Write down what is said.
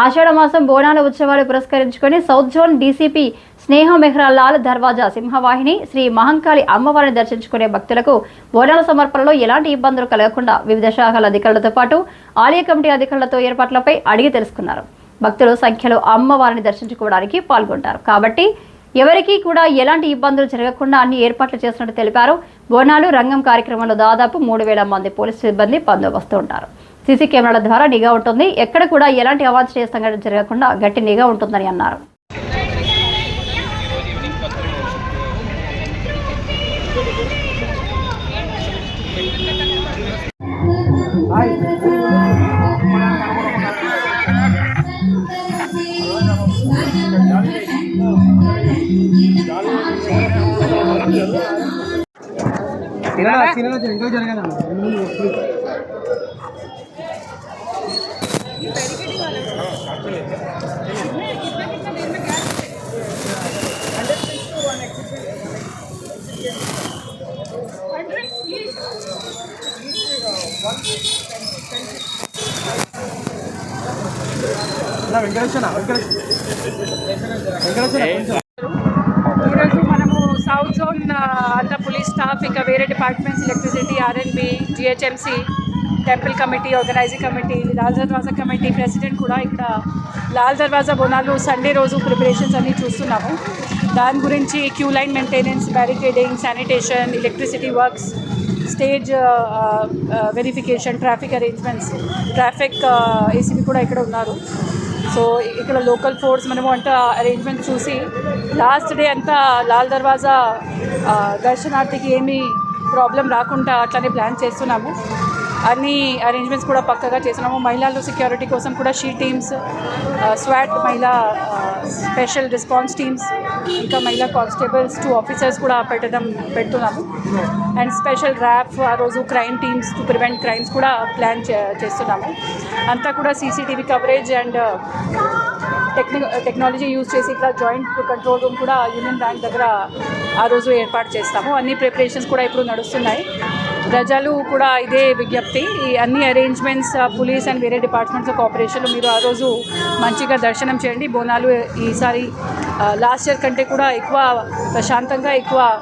ఆషాఢ మాసం బోనాల ఉత్సవాలు పురస్కరించుకొని south zone DCP Sneha Mehralal Darwaza Simhavahini Shri Mahankali అమ్మవారిని దర్శించుకునే భక్తులకు బోనాల సమర్పణలో ఎలాంటి ఇబ్బందులు కలగకుండా వివిధ శాఖల అధికారులతో పాటు ఆలయ కమిటీ అధికారులతో ఏర్పాట్లపై అడిగి తెలుసుకున్నారు. భక్తులు సంఖ్యలో అమ్మవారిని దర్శించుకోవడానికి పాల్గొంటారు. కాబట్టి ఎవరికీ కూడా ఎలాంటి ఇబ్బందులు జరగకుండా అన్ని ఏర్పాట్లు చేసినట్టు తెలిపారు. బోనాలు రంగం కార్యక్రమంలో దాదాపు మూడు వేల మంది పోలీసు సిబ్బంది బందోబస్తు ఉంటారు. సీసీ కెమెరాల ద్వారా నిఘా ఉంటుంది. ఎక్కడ కూడా ఎలాంటి అవాంఛనీయ సంఘటన జరగకుండా గట్టి నిఘా ఉంటుందని అన్నారు. సినిమా సినిమా ఇంకో జరగదు వెంకటేశ్వర వెంకటేశ్వర వెంకటేశ్వర కొంచెం ఈరోజు మనము సౌత్ జోన్ ఆ, అంతా పోలీస్ స్టాఫ్ ఇంకా వేరే departments electricity R N B GHMC temple committee organizing committee Lal Darwaza committee president కూడా ఇక్కడ లాల్ దర్వాజా బోనాలు సండే రోజు ప్రిపరేషన్స్ అన్నీ చూస్తున్నాము. దాని గురించి queue line maintenance barricading sanitation electricity works stage verification traffic arrangements traffic ACB కూడా ఇక్కడ ఉన్నారు. సో ఇక్కడ లోకల్ ఫోర్స్ మనము అంతా అరేంజ్మెంట్ చూసి లాస్ట్ డే అంతా లాల్ దర్వాజా uh, దర్శనార్థికి ఏమీ ప్రాబ్లం రాకుండా అట్లనే ప్లాన్ చేస్తున్నాము. అన్ని అరేంజ్మెంట్స్ కూడా పక్కగా చేస్తున్నాము. మహిళలు సెక్యూరిటీ కోసం కూడా షీ టీమ్స్ స్వాట్ మహిళా స్పెషల్ రెస్పాన్స్ టీమ్స్ ఇంకా మహిళా కానిస్టేబుల్స్ టూ ఆఫీసర్స్ కూడా పెట్టడం పెడుతున్నాము. అండ్ స్పెషల్ ర్యాప్ ఆ రోజు crime teams to prevent crimes కూడా ప్లాన్ చే- చేస్తున్నాము. అంతా కూడా సీసీటీవీ కవరేజ్ అండ్ టెక్ని టెక్నాలజీ యూజ్ చేసి ఇట్లా జాయింట్ కంట్రోల్ రూమ్ కూడా యూనియన్ బ్యాంక్ దగ్గర ఆ రోజు ఏర్పాటు చేస్తాము. అన్ని ప్రిపరేషన్స్ కూడా ఇప్పుడు నడుస్తున్నాయి. ప్రజలు కూడా ఇదే విజ్ఞప్తి. ఈ అన్ని అరేంజ్మెంట్స్ పోలీస్ అండ్ వేరే డిపార్ట్మెంట్స్ కోఆపరేషన్లో మీరు ఆ రోజు మంచిగా దర్శనం చేయండి. బోనాలు ఈసారి లాస్ట్ ఇయర్ కంటే కూడా ఎక్కువ ప్రశాంతంగా ఎక్కువ